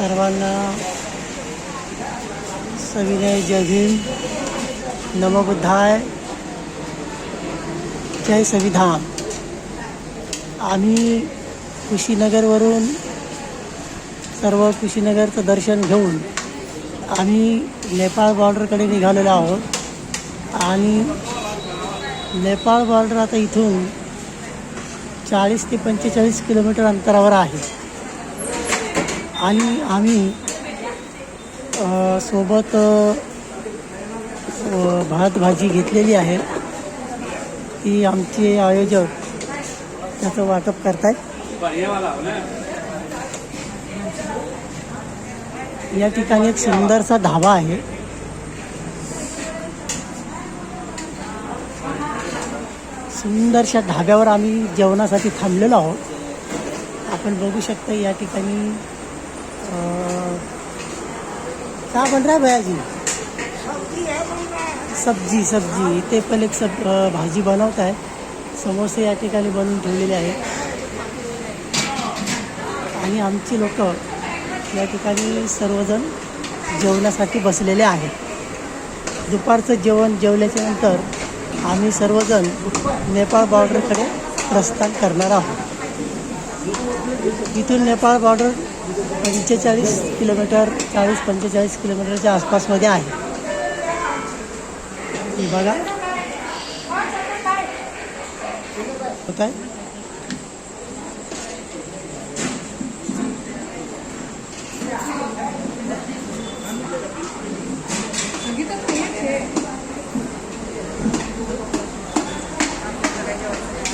सर्वांना सविनय जय भीम. नमबुद्धाय जय संविधान. आम्ही कुशीनगरवरून सर्व कुशीनगरचं दर्शन घेऊन आम्ही नेपाळ बॉर्डरकडे निघालेलो आहोत. आणि नेपाळ बॉर्डर आता इथून चाळीस ते पंचेचाळीस किलोमीटर अंतरावर आहे. आणि आम्ही सोबत भात भाजी घेतलेली आहे. ती आमचे आयोजक त्याचं वाटप करतायत. या ठिकाणी एक सुंदरसा धाबा आहे. सुंदरशा ढाब्यावर आम्ही जेवणासाठी थांबलेलो आहोत. आपण बघू शकता या ठिकाणी क्या बन रहा है भैया जी सब्जी सब्जी। इथे पण एक सब भाजी बनवत आहे समोसे या ठिकाणी बनवून ठेवलेले आहेत आणि आमची लोक या ठिकाणी सर्वजण जेवणासाठी बसलेले आहेत. दुपारचं जेवण जेवल्याच्या नंतर आम्ही सर्वजण नेपाळ बॉर्डरकडे प्रस्थान करणार आहोत. इथून नेपाळ बॉर्डर पंचेचाळीस किलोमीटर चाळीस पंचेचाळीस किलोमीटरच्या आसपासमध्ये आहे. बघा. होत आहे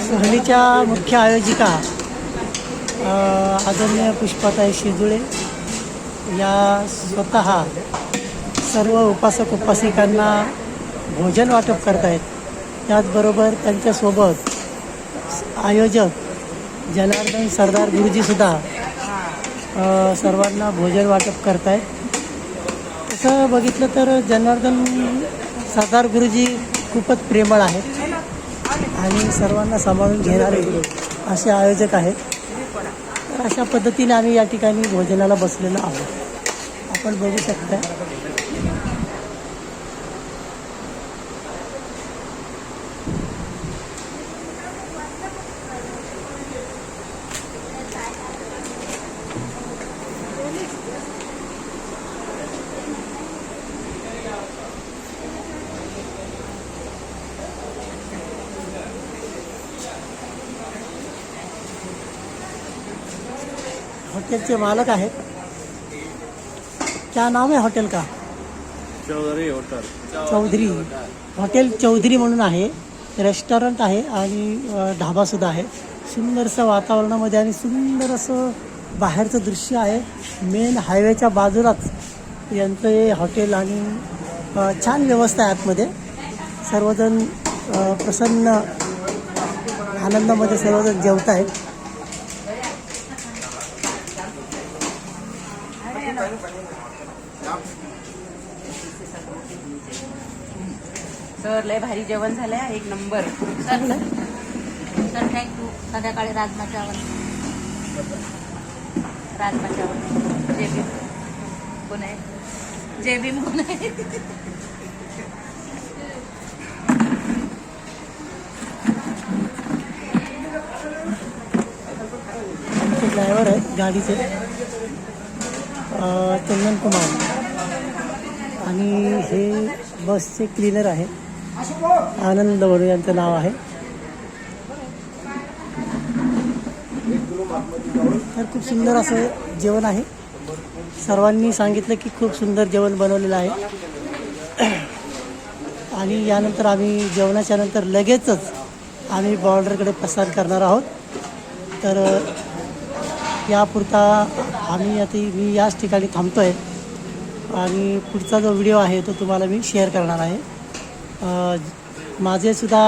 सहलीच्या मुख्य आयोजिका आदरणीय पुष्पाताई शिजुळे या स्वतः सर्व उपासक उपासिकांना भोजन वाटप करत आहेत त्याचबरोबर त्यांच्यासोबत आयोजक जनार्दन सरदार गुरुजीसुद्धा सर्वांना भोजन वाटप करत आहेत तसं बघितलं तर जनार्दन सरदार गुरुजी खूपच प्रेमळ आहेत आणि सर्वांना सांभाळून घेणारे असे आयोजक आहेत. अशा पद्धतीने आम्ही या ठिकाणी भोजनाला बसलेलो आहोत. आपण बघू शकता. हॉटेलचे मालक आहेत. क्या नाम आहे हॉटेल का? चौधरी होटल. चौधरी. हॉटेल चौधरी म्हणून आहे. रेस्टॉरंट आहे आणि ढाबासुद्धा आहे. सुंदरसं वातावरणामध्ये आणि सुंदर असं बाहेरचं दृश्य आहे. मेन हायवेच्या बाजूलाच यांचं हे हॉटेल आणि छान व्यवस्था आहे आतमध्ये. सर्वजण प्रसन्न आनंदामध्ये सर्वजण जेवत आहेत सर लय भारी जेवण झालंय एक नंबर. Sir sir. थँक्यू संध्याकाळी राजमा चावल राजमा चावल जय भीम कोण आहे जय भीम कोण आहे ड्रायव्हर आहेत गाडीचे. चंदन कुमार. आणि हे बसचे क्लीनर आहे. आनंद वडू यांचं नाव आहे. तर खूप सुंदर असं जेवण आहे. सर्वांनी सांगितलं की खूप सुंदर जेवण बनवलेलं आहे. आणि यानंतर आम्ही जेवणाच्या नंतर लगेचच आम्ही बॉर्डरकडे प्रसार करणार आहोत. तर यापुरता आम्ही आता मी याच ठिकाणी थांबतो आहे आणि पुढचा जो व्हिडिओ आहे तो तुम्हाला मी शेअर करणार आहे. माझेसुद्धा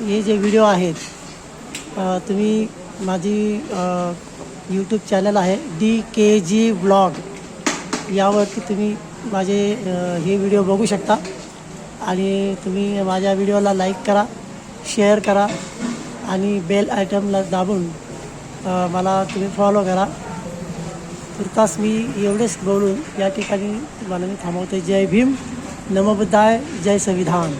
हे जे व्हिडिओ आहेत तुम्ही माझी यूट्यूब चॅनल आहे डी के जी ब्लॉग यावरती तुम्ही माझे हे व्हिडिओ बघू शकता. आणि तुम्ही माझ्या व्हिडिओला लाईक करा शेअर करा आणि बेल आयटमला दाबून मला तुम्ही फॉलो करा. तुर्तास मी एवढेच बोलून या ठिकाणी मला मी थांबवतो जय भीम. नमबुद्धाय जय संविधान.